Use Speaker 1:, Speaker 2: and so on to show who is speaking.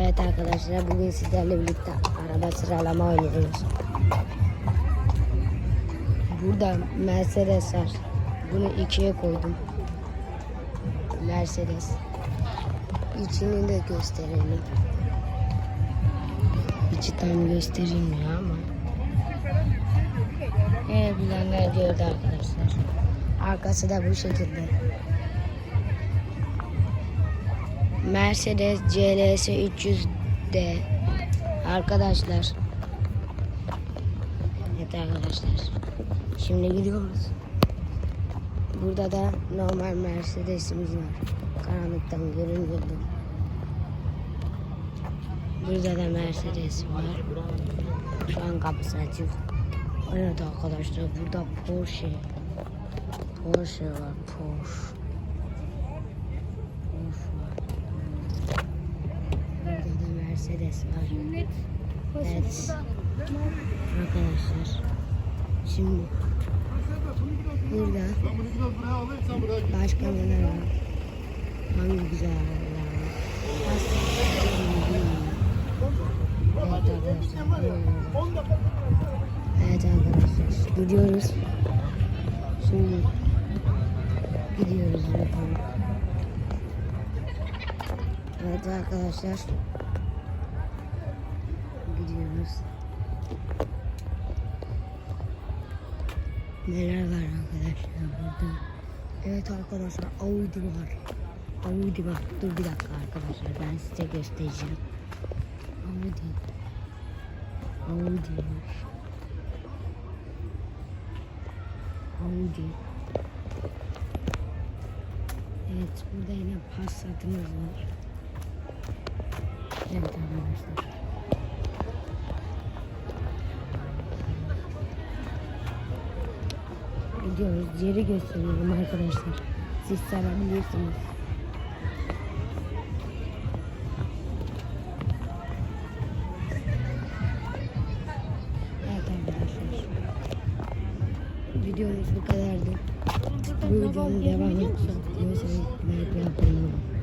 Speaker 1: Evet arkadaşlar bugün sizlerle birlikte araba sıralama oynuyoruz. Burada Mercedes var. Bunu ikiye koydum. Mercedes. İçini de gösterelim. İçi tam gösterilmiyor ama. Evet bilenler gördü arkadaşlar. Arkası da bu şekilde. Mercedes CLS 300D arkadaşlar. Evet arkadaşlar. Şimdi gidiyoruz. Burada da normal Mercedes'imiz var. Karanlıktan görünüyordu. Burada da Mercedes var. Şu an kapısı açık. Evet arkadaşlar burada Porsche. Porsche var Porsche. Porsche var. Burada da Mercedes var. Evet. Arkadaşlar. Şimdi burada başka neler var? Hangi güzel arabalar var? Evet arkadaşlar. Evet arkadaşlar. Gidiyoruz. Şimdi gidiyoruz bakalım. Evet arkadaşlar. Gidiyoruz. Neler var arkadaşlar burada? Evet arkadaşlar Audi var. Audi var. Dur bir dakika arkadaşlar ben size göstereceğim. Audi. Audi. Audi. Evet burada yine Passat'ımız var. Evet arkadaşlar. Gidiyoruz. Yeri gösteriyorum arkadaşlar. Siz sarabilirsiniz. Evet arkadaşlar. Videomuz bu kadardı. Bu videonun devamı istiyorsanız like yapmayı.